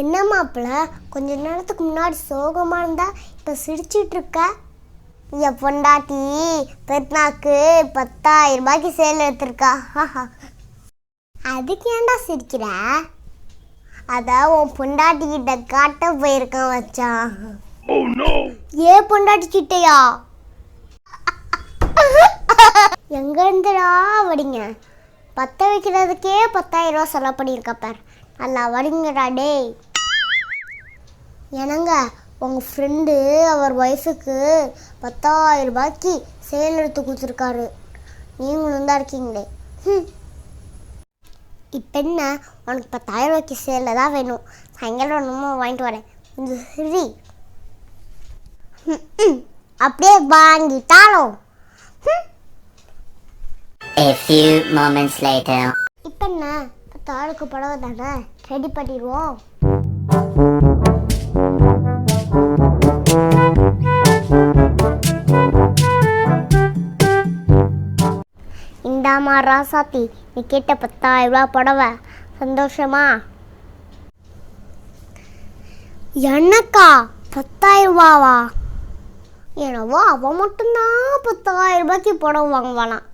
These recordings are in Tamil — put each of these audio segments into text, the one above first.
என்ன மாப்பிள கொஞ்ச நேரத்துக்கு முன்னாடி சோகமா இருந்தா இப்ப சிரிச்சிட்டு இருக்க? என் பொண்டாட்டி பெருநாக்கு பத்தாயிரம் ரூபாய்க்கு சேல் எடுத்திருக்கா. அதுக்கு ஏன்டா சிரிக்கிற? அதான் உன் பொண்டாட்டி கிட்ட காட்ட போயிருக்கான் வச்சான் ஏன் பொண்டாட்டி கிட்டயா எங்க இருந்துடா வடிங்க பத்த வைக்கிறதுக்கே பத்தாயிரம் ரூபா செலவு பண்ணியிருக்க பார். நல்லா வடிங்கடா டேய். என்னங்க உங்கள் ஃப்ரெண்டு அவர் ஒய்ஃபுக்கு பத்தாயிரம் ரூபாய்க்கு சேல் எடுத்து கொடுத்துருக்காரு. நீங்களும் தான் இருக்கீங்களே. ம் இப்போ என்ன உனக்கு பத்தாயிரம் ரூபாய்க்கு சேலில் தான் வேணும். சாயங்காலம் ஒன்றுமோ வாங்கிட்டு வரேன். கொஞ்சம் சரி. அப்படியே வாங்கிட்டாலும் ம் A few moments later. இப்போ என்ன தாளுக்கு புடவை தானே? ரெடி பண்ணிடுவோம். இந்தாமா ராசாத்தி நீ கேட்ட பத்தாயிரம் ரூபா புடவை. சந்தோஷமா? எனக்கா பத்தாயிரம் ரூபாவா என்னவோ அவன் மட்டும்தான் பத்தாயிரம் ரூபாய்க்கு புடவை வாங்குவானாம்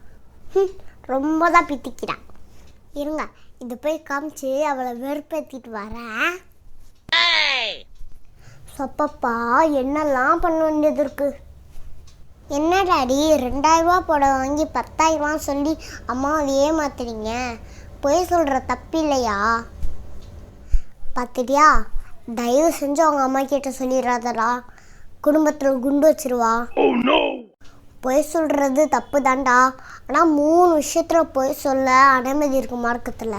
ரொம்ப தான் பித்திக்கிறான் இருங்க இது போய் காமிச்சு அவளை வெறுப்பேத்திட்டு வரேன். சப்பப்பா என்னெல்லாம் பண்ண வேண்டியது இருக்கு? என்ன டாடி புடவை வாங்கி பத்தாயிரம் ரூபா சொல்லி அம்மாவை ஏமாத்துறீங்க பொய் சொல்கிற தப்பு இல்லையா? பார்த்துட்டியா? தயவு செஞ்சு அவங்க அம்மா கிட்ட சொல்லிடாதடா குடும்பத்தில் குண்டு வச்சிருவா. பொய் சொல்கிறது தப்பு தான்டா ஆனால் மூணு விஷயத்தில் பொய் சொல்ல அனுமதி இருக்கு மார்க்கத்தில்.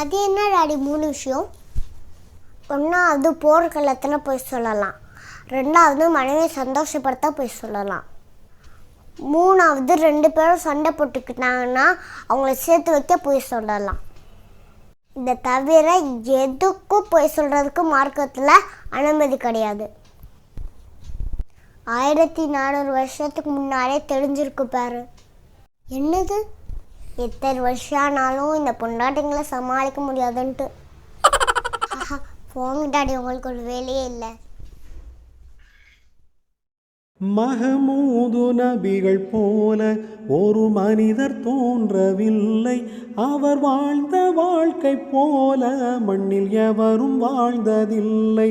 அது என்ன டாடி மூணு விஷயம்? ஒன்றாவது போர்க்களத்தில் பொய் சொல்லலாம்? ரெண்டாவது மனைவியை சந்தோஷப்படுத்த போய் சொல்லலாம். மூணாவது ரெண்டு பேரும் சண்டை போட்டுக்கிட்டாங்கன்னா அவங்கள சேர்த்து வைக்க பொய் சொல்லலாம். இதை தவிர எதுக்கும் பொய் சொல்கிறதுக்கு மார்க்கத்தில் அனுமதி கிடையாது. ஆயிரத்தி நானூறு வருஷத்துக்கு முன்னாலே தெரிஞ்சிருக்கு பாரு. என்னது? எத்தனை வருஷம் ஆனாலும் இந்த பொண்டாட்டிங்களை சமாளிக்க முடியாதுன்ட்டு. போங்க டாடி உங்களுக்கு ஒரு வேலையே இல்லை. மகமூது நபிகள் போல ஒரு மனிதர் தோன்றவில்லை. அவர் வாழ்ந்த வாழ்க்கை போல மண்ணில் எவரும் வாழ்ந்ததில்லை.